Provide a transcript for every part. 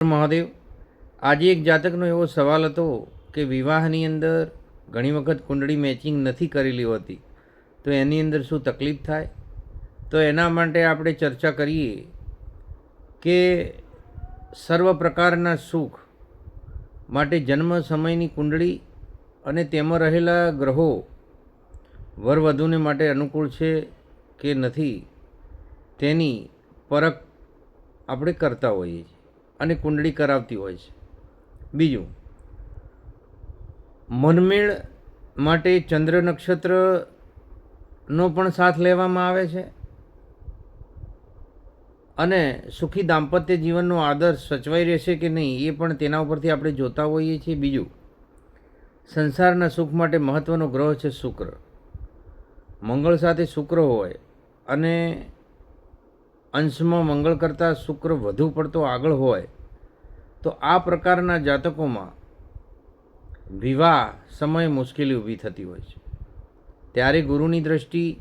મહાદેવ, આજે એક જાતકનો એવો સવાલ હતો કે વિવાહની અંદર ઘણી વખત કુંડળી મેચિંગ નથી કરેલી હોતી. તો એની અંદર શું તકલીફ થાય? તો એના માટે આપણે ચર્ચા કરીએ કે સર્વ પ્રકારના સુખ માટે જન્મ સમયની કુંડળી અને તેમાં રહેલા ગ્રહો વરવધુને માટે અનુકૂળ છે કે નથી, તેની પરખ આપણે કરતા હોઈએ છીએ. અને કુંડળી કરાવતી હોય છે. બીજું, મનમેળ માટે ચંદ્ર નક્ષત્રનો પણ સાથ લેવામાં આવે છે અને સુખી દાંપત્ય જીવનનો આદર્શ સચવાઈ રહેશે કે નહીં એ પણ તેના ઉપરથી આપણે જોતા હોઈએ છીએ. બીજું, સંસારના સુખ માટે મહત્ત્વનો ગ્રહ છે શુક્ર. મંગળ સાથે શુક્ર હોય અને અંશમાં મંગળ કરતાં શુક્ર વધુ પડતો આગળ હોય તો આ પ્રકારના જાતકોમાં વિવાહ સમયે મુશ્કેલી ઊભી થતી હોય છે. ત્યારે ગુરુની દ્રષ્ટિ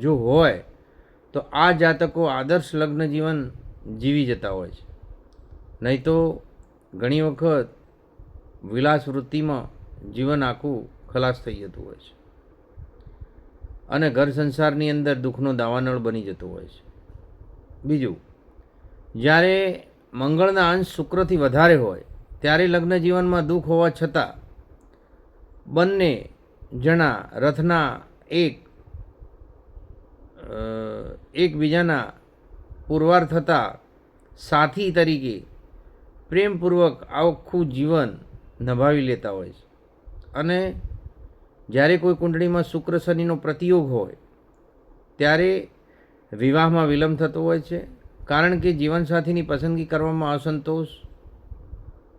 જો હોય, તો આ જાતકો આદર્શ લગ્ન જીવન જીવી જતા હોય છે. નહીં તો ઘણી વખત વિલાસ વૃત્તિમાં જીવન આખું ખલાસ થઈ જતું હોય છે. અને ઘર સંસારની અંદર દુઃખનો દાવાનળ બની જતો હોય છે. બીજું, જ્યારે મંગળના અંશ શુક્રથી વધારે હોય, ત્યારે લગ્ન જીવનમાં દુઃખ હોવા છતાં બંને જણા રથના એક એકબીજાના પુરવાર થતા સાથી તરીકે પ્રેમપૂર્વક આખું જીવન નભાવી લેતા હોય છે. અને જ્યારે કોઈ કુંડળીમાં શુક્ર શનિનો પ્રતિયોગ હોય, ત્યારે વિવાહમાં વિલંબ થતો હોય છે કારણ કે જીવનસાથીની પસંદગી કરવામાં અસંતોષ,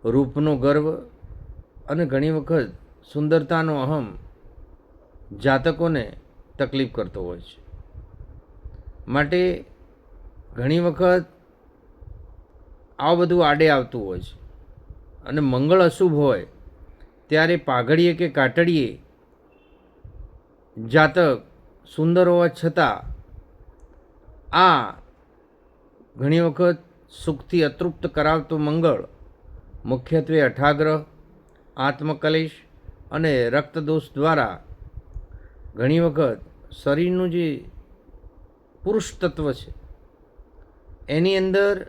રૂપનો ગર્વ અને ઘણી વખત સુંદરતાનો અહમ જાતકોને તકલીફ કરતો હોય છે. માટે ઘણી વખત આ બધું આડે આવતું હોય છે અને મંગળ અશુભ હોય ત્યારે પાઘડીએ કે કાટડીએ જાતક સુંદર હોવા છતાં આ ઘણી વખત સુખથી અતૃપ્ત કરાવતું મંગળ, મુખ્યત્વે અઠાગ્રહ, આત્મકલેશ અને રક્તદોષ દ્વારા ઘણી વખત શરીરનું જે પુરુષ તત્વ છે, એની અંદર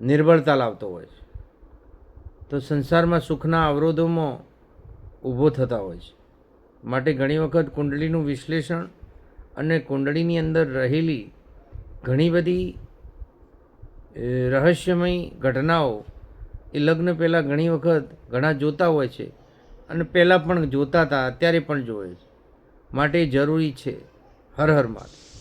નિર્બળતા લાવતો હોય છે. તો સંસારમાં સુખના અવરોધોમાં ઊભો થતા હોય છે. માટે ઘણી વખત કુંડળીનું વિશ્લેષણ અને કુંડળીની અંદર રહેલી ઘણી બધી રહસ્યમય ઘટનાઓ, એ લગ્ન પહેલાં ઘણી વખત ઘણા જોતા હોય છે અને પહેલાં પણ જોતા હતા, અત્યારે પણ જોવે છે. માટે જરૂરી છે હર હર માતા